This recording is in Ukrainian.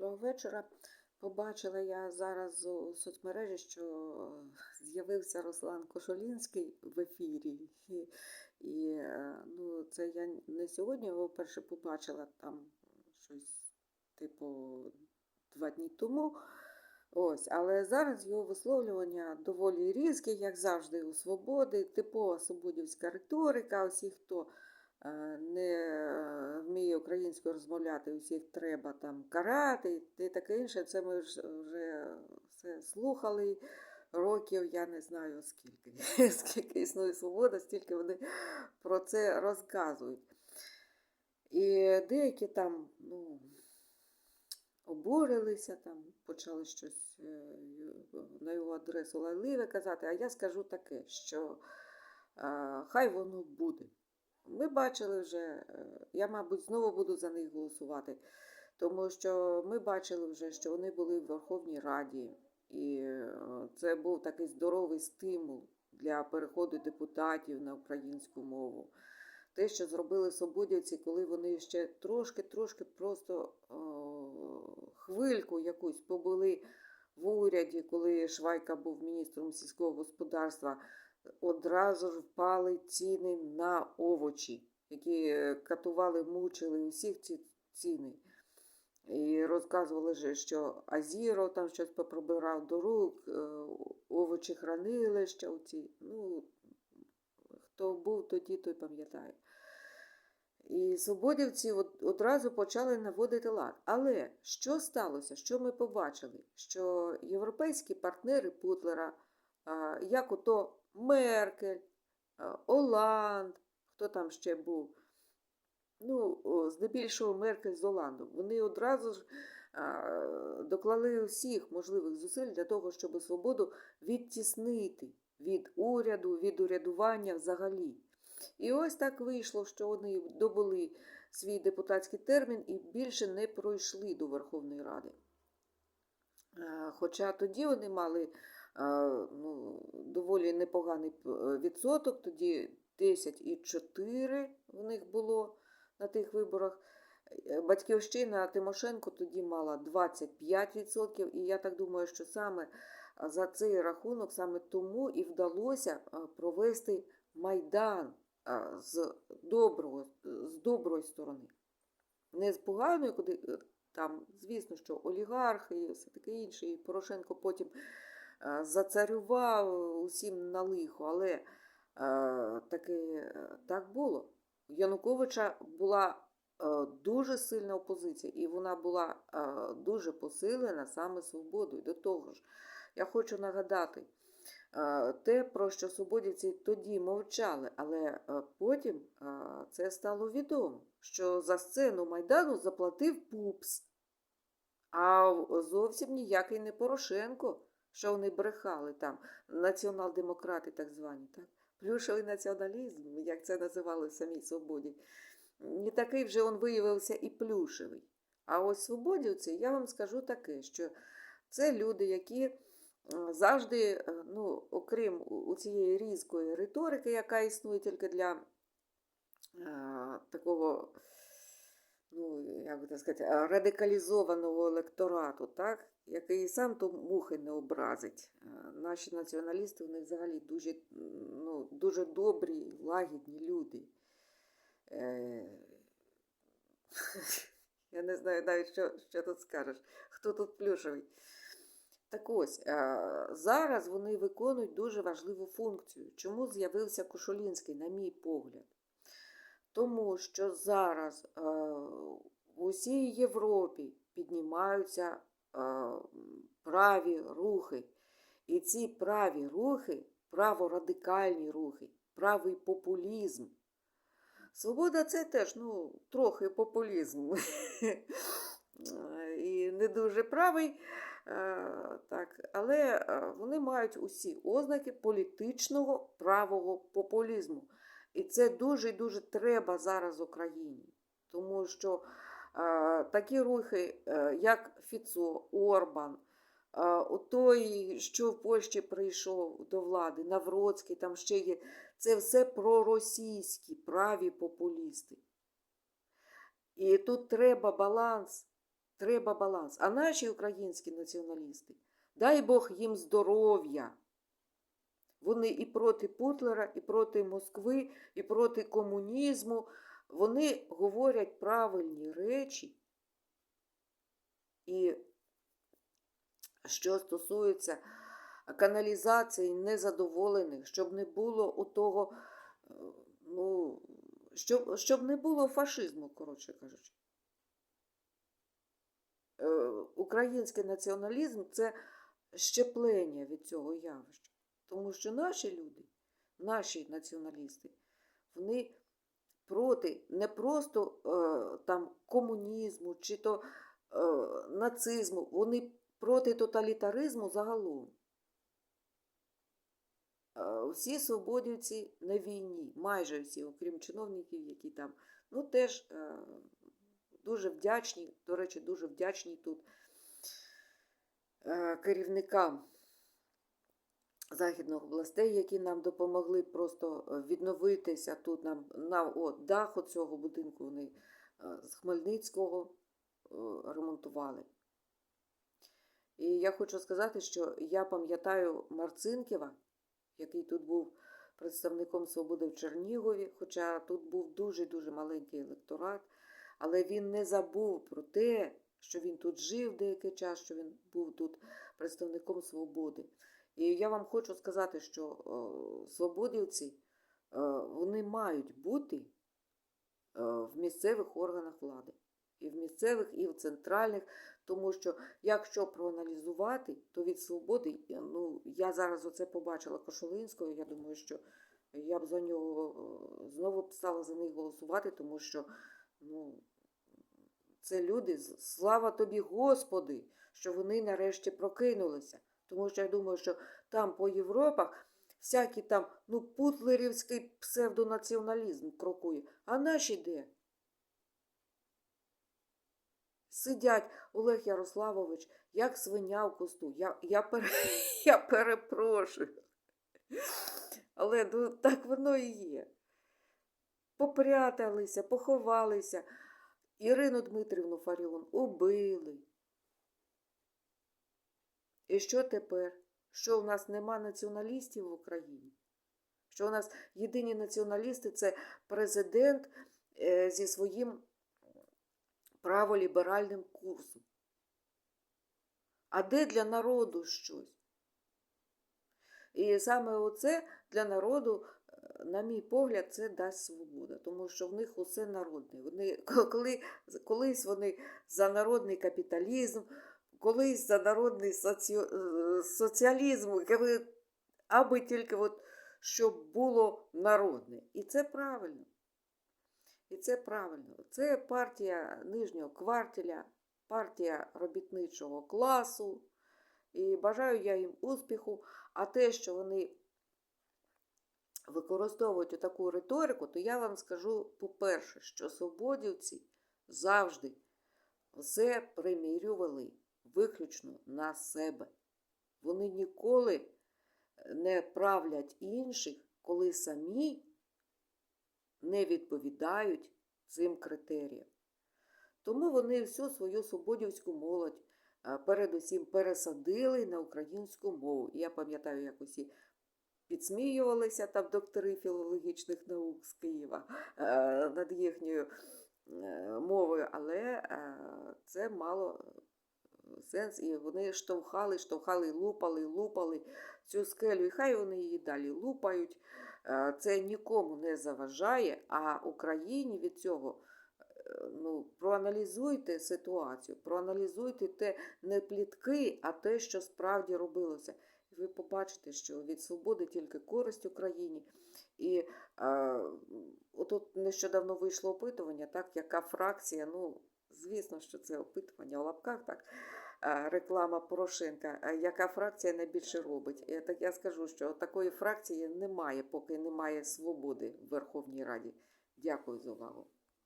Доброго вечора. Побачила я зараз у соцмережі, що з'явився Руслан Кошолінський в ефірі. І, і е, ну, це я не сьогодні його вперше побачила там щось типу два дні тому. Ось, але зараз його висловлювання доволі різкі, як завжди, у свободи, типова свободівська риторика, усі, хто е, не е, вміє українською розмовляти, усіх треба там карати і таке інше. Це ми вже все слухали років, я не знаю скільки. Скільки існує свобода, стільки вони про це розказують. І деякі там, ну, обурилися, там, почали щось е, на його адресу лайливе казати, а я скажу таке, що е, хай воно буде. Ми бачили вже, е, я, мабуть, знову буду за них голосувати, тому що ми бачили вже, що вони були в Верховній Раді, і е, це був такий здоровий стимул для переходу депутатів на українську мову. Те, що зробили свободівці, коли вони ще трошки-трошки просто о, хвильку якусь побули в уряді, коли Швайка був міністром сільського господарства, одразу ж впали ціни на овочі, які е, катували, мучили усіх ці ціни. І розказували, що Азіро там щось попробирав до рук, е, овочі хранилища. Оці. Ну, хто був тоді, той пам'ятає. І свободівці одразу почали наводити лад. Але що сталося? Що ми побачили? Що європейські партнери Путлера, як ото Меркель, Оланд, хто там ще був, ну, здебільшого Меркель з Оландом, вони одразу ж доклали всіх можливих зусиль для того, щоб свободу відтіснити від уряду, від урядування взагалі. І ось так вийшло, що вони добули свій депутатський термін і більше не пройшли до Верховної Ради. Хоча тоді вони мали ну, доволі непоганий відсоток, тоді 10,4 в них було на тих виборах. Е, Батьківщина Тимошенко тоді мала 25%, і я так думаю, що саме за цей рахунок, саме тому і вдалося е, провести Майдан з доброго, з доброї сторони. Не з поганої, куди е, там, звісно, що олігархи і все таке інше, і Порошенко потім зацарював усім на лихо, але а, таки, е, так було. У Януковича була е, дуже сильна опозиція, і вона була е, дуже посилена саме свободою. До того ж, я хочу нагадати, е, те, про що свободівці тоді мовчали, але е, потім е, це стало відомо, що за сцену Майдану заплатив Пупс, а зовсім ніякий не Порошенко, що вони брехали там, націонал-демократи так звані, так? Плюшевий націоналізм, як це називали в самій свободі. Не такий вже він виявився і плюшевий. А ось свободівці, я вам скажу таке, що це люди, які завжди, е, ну, окрім у- цієї різкої риторики, яка існує тільки для е, такого, ну, як би так сказати, радикалізованого електорату, так? Який сам то мухи не образить. Е, Наші націоналісти, вони взагалі дуже, ну, дуже добрі, лагідні люди. Е, Я не знаю навіть, що, що тут скажеш. Хто тут плюшевий? Так ось, е, зараз вони виконують дуже важливу функцію. Чому з'явився Кошулінський, на мій погляд? Тому що зараз в усій Європі піднімаються праві рухи. І ці праві рухи, праворадикальні рухи, правий популізм. Свобода це теж ну, трохи популізм. І не дуже правий, так, але вони мають усі ознаки політичного правого популізму. І це дуже і дуже треба зараз Україні. Тому що такі рухи, е, як Фіцо, Орбан, той, що в Польщі прийшов до влади, Навроцький, там ще є, це все проросійські праві популісти. І тут треба баланс Треба баланс. А наші українські націоналісти, дай Бог їм здоров'я. Вони і проти Путлера, і проти Москви, і проти комунізму. Вони говорять правильні речі. І що стосується каналізації незадоволених, щоб не було у того, е, ну, щоб, щоб не було фашизму, коротше кажучи. Е, Український націоналізм це щеплення від цього явища. Тому що наші люди, наші націоналісти, вони проти не просто е, там комунізму чи то е, нацизму, вони проти тоталітаризму загалом. Е, Всі свободівці на війні, майже всі, окрім чиновників, які там, ну теж е, дуже вдячні, до речі, дуже вдячні тут е, керівникам західних областей, які нам допомогли просто е, відновитися тут нам на о, дах цього будинку. Вони е, з Хмельницького е, ремонтували. І я хочу сказати, що я пам'ятаю Марцинківа, який тут був представником свободи в Чернігові, хоча тут був дуже-дуже маленький електорат, але він не забув про те, що він тут жив деякий час, що він був тут представником свободи. І я вам хочу сказати, що е, свободівці е, вони мають бути е, в місцевих органах влади. І в місцевих, і в центральних, тому що якщо проаналізувати, то від свободи, ну я зараз оце побачила Кошулинського, я думаю, що я б за нього знову б стала за них голосувати, тому що ну, це люди, слава тобі, Господи, що вони нарешті прокинулися. Тому що я думаю, що там по Європах всякий там, ну, путлерівський псевдонаціоналізм крокує. А наші де? Сидять Олег Ярославович, як свиня в кусту. Я, я, пере, я перепрошую. Але ну, так воно і є. Попряталися, поховалися. Ірину Дмитрівну Фаріон убили. І що тепер? Що у нас нема націоналістів в Україні? Що у нас єдині націоналісти це президент е, зі своїм праволіберальним курсом. А де для народу щось? І саме оце для народу, е, на мій погляд, це дасть свобода, тому що в них усе народне. Вони, коли, Колись вони за народний капіталізм, колись за народний соці... е, соціалізм, аби тільки от, щоб було народне. І це правильно. І це правильно. Це партія нижнього квартеля, партія робітничого класу. І бажаю я їм успіху. А те, що вони використовують таку риторику, то я вам скажу, по-перше, що свободівці завжди все примірювали виключно на себе. Вони ніколи не правлять інших, коли самі не відповідають цим критеріям. Тому вони всю свою свободівську молодь передусім пересадили на українську мову. І я пам'ятаю, як усі підсміювалися там доктори філологічних наук з Києва над їхньою е, мовою, але е, це мало сенс, і вони штовхали, штовхали, лупали, лупали цю скелю. І хай вони її далі лупають. Е, це нікому не заважає, а Україні від цього. Ну, проаналізуйте ситуацію, проаналізуйте те не плітки, а те, що справді робилося. І ви побачите, що від свободи тільки користь Україні. І е, отут нещодавно вийшло опитування, так, яка фракція, ну, звісно, що це опитування у лапках, так, е, реклама Порошенка, яка фракція найбільше робить. І так я скажу, що такої фракції немає, поки немає свободи в Верховній Раді. Дякую за увагу.